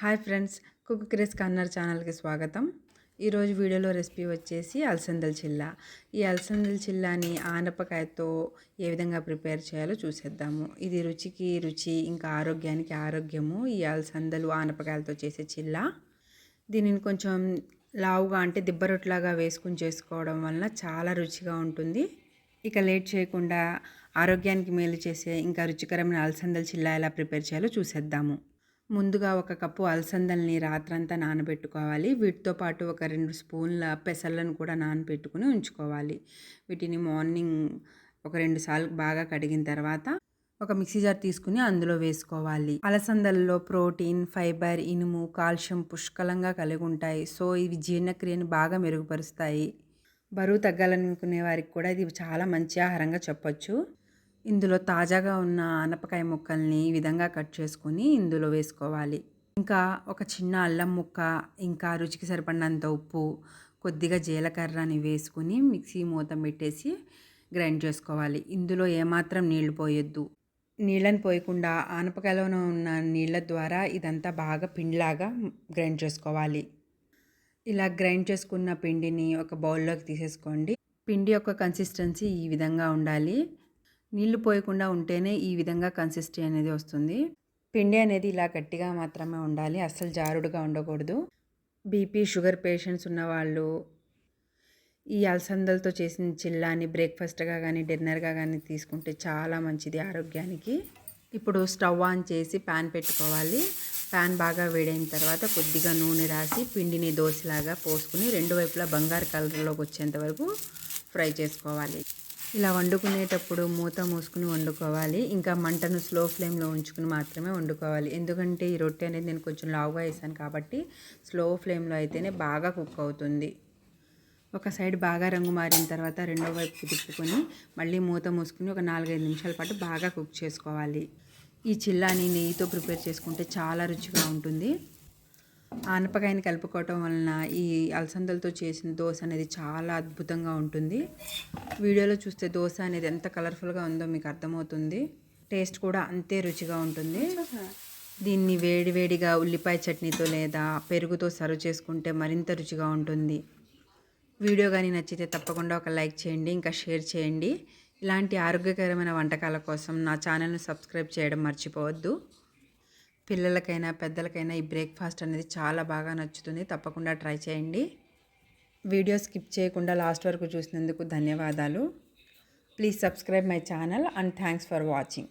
Hi friends cook క్రిస్ కన్నర్ ఛానల్కి స్వాగతం. ఈరోజు వీడియోలో రెసిపీ వచ్చేసి అలసందల చిల్లా. ఈ అలసందల చిల్లాని ఆనపకాయతో ఏ విధంగా ప్రిపేర్ చేయాలో చూసేద్దాము. ఇది రుచికి రుచి ఇంకా ఆరోగ్యానికి ఆరోగ్యము ఈ అలసందలు ఆనపకాయలతో చేసే చిల్లా. దీనిని కొంచెం లావుగా అంటే దిబ్బరొట్లాగా వేసుకుని చేసుకోవడం వలన చాలా రుచిగా ఉంటుంది. ఇక లేట్ చేయకుండా ఆరోగ్యానికి మేలు చేసే ఇంకా రుచికరమైన అలసందల చిల్లా ఎలా ప్రిపేర్ చేయాలో చూసేద్దాము. ముందుగా ఒక కప్పు అలసందల్ని రాత్రంతా నానబెట్టుకోవాలి. వీటితో పాటు ఒక రెండు స్పూన్ల పెసలను కూడా నానబెట్టుకుని ఉంచుకోవాలి. వీటిని మార్నింగ్ ఒక రెండు సార్లు బాగా కడిగిన తర్వాత ఒక మిక్సీ జార్ తీసుకుని అందులో వేసుకోవాలి. అలసందల్లో ప్రోటీన్ ఫైబర్ ఇనుము కాల్షియం పుష్కలంగా కలిగి ఉంటాయి. సో ఇవి జీర్ణక్రియను బాగా మెరుగుపరుస్తాయి. బరువు తగ్గాలనుకునే వారికి కూడా ఇది చాలా మంచి ఆహారంగా చెప్పొచ్చు. ఇందులో తాజాగా ఉన్న ఆనపకాయ ముక్కల్ని ఈ విధంగా కట్ చేసుకొని ఇందులో వేసుకోవాలి. ఇంకా ఒక చిన్న అల్లం ముక్క ఇంకా రుచికి సరిపడినంత ఉప్పు కొద్దిగా జీలకర్రని వేసుకుని మిక్సీ మూత పెట్టేసి గ్రైండ్ చేసుకోవాలి. ఇందులో ఏమాత్రం నీళ్ళు పోయొద్దు. నీళ్ళని పోయకుండా ఆనపకాయలోనే ఉన్న నీళ్ళ ద్వారా ఇదంతా బాగా పిండిలాగా గ్రైండ్ చేసుకోవాలి. ఇలా గ్రైండ్ చేసుకున్న పిండిని ఒక బౌల్లోకి తీసేసుకోండి. పిండి యొక్క కన్సిస్టెన్సీ ఈ విధంగా ఉండాలి. నీళ్ళు పోయకుండా ఉంటేనే ఈ విధంగా కన్సిస్టీ అనేది వస్తుంది. పిండి అనేది ఇలా గట్టిగా మాత్రమే ఉండాలి. అస్సలు జారుడుగా ఉండకూడదు. బీపీ షుగర్ పేషెంట్స్ ఉన్నవాళ్ళు ఈ అలసందలతో చేసిన చిల్లాని బ్రేక్ఫాస్ట్గా కానీ డిన్నర్గా కానీ తీసుకుంటే చాలా మంచిది ఆరోగ్యానికి. ఇప్పుడు స్టవ్ ఆన్ చేసి ప్యాన్ పెట్టుకోవాలి. ప్యాన్ బాగా వేడైన తర్వాత కొద్దిగా నూనె రాసి పిండిని దోశలాగా పోసుకుని రెండు వైపులా బంగారు కలర్లోకి వచ్చేంత వరకు ఫ్రై చేసుకోవాలి. ఇలా వండుకునేటప్పుడు మూత మూసుకుని వండుకోవాలి. ఇంకా మంటను స్లో ఫ్లేమ్లో ఉంచుకుని మాత్రమే వండుకోవాలి. ఎందుకంటే ఈ రొట్టె అనేది నేను కొంచెం లావుగా వేసాను కాబట్టి స్లో ఫ్లేమ్లో అయితేనే బాగా కుక్ అవుతుంది. ఒక సైడ్ బాగా రంగు మారిన తర్వాత రెండో వైపుకి తిప్పుకొని మళ్ళీ మూత మూసుకుని ఒక నాలుగైదు నిమిషాల పాటు బాగా కుక్ చేసుకోవాలి. ఈ చిల్లాని నెయ్యితో ప్రిపేర్ చేసుకుంటే చాలా రుచిగా ఉంటుంది. ఆనపకాయని కలుపుకోవటం వలన ఈ అలసందలతో చేసిన దోశ అనేది చాలా అద్భుతంగా ఉంటుంది. వీడియోలో చూస్తే దోశ అనేది ఎంత కలర్ఫుల్గా ఉందో మీకు అర్థమవుతుంది. టేస్ట్ కూడా అంతే రుచిగా ఉంటుంది. దీన్ని వేడివేడిగా ఉల్లిపాయ చట్నీతో లేదా పెరుగుతో సర్వ్ చేసుకుంటే మరింత రుచిగా ఉంటుంది. వీడియో కానీ నచ్చితే తప్పకుండా ఒక లైక్ చేయండి ఇంకా షేర్ చేయండి. ఇలాంటి ఆరోగ్యకరమైన వంటకాల కోసం నా ఛానల్ను సబ్స్క్రైబ్ చేయడం మర్చిపోవద్దు. పిల్లలకైనా పెద్దలకైనా ఈ బ్రేక్ఫాస్ట్ అనేది చాలా బాగా నచ్చుతుంది. తప్పకుండా ట్రై చేయండి. వీడియో స్కిప్ చేయకుండా లాస్ట్ వరకు చూసినందుకు ధన్యవాదాలు. Please subscribe my channel and thanks for watching.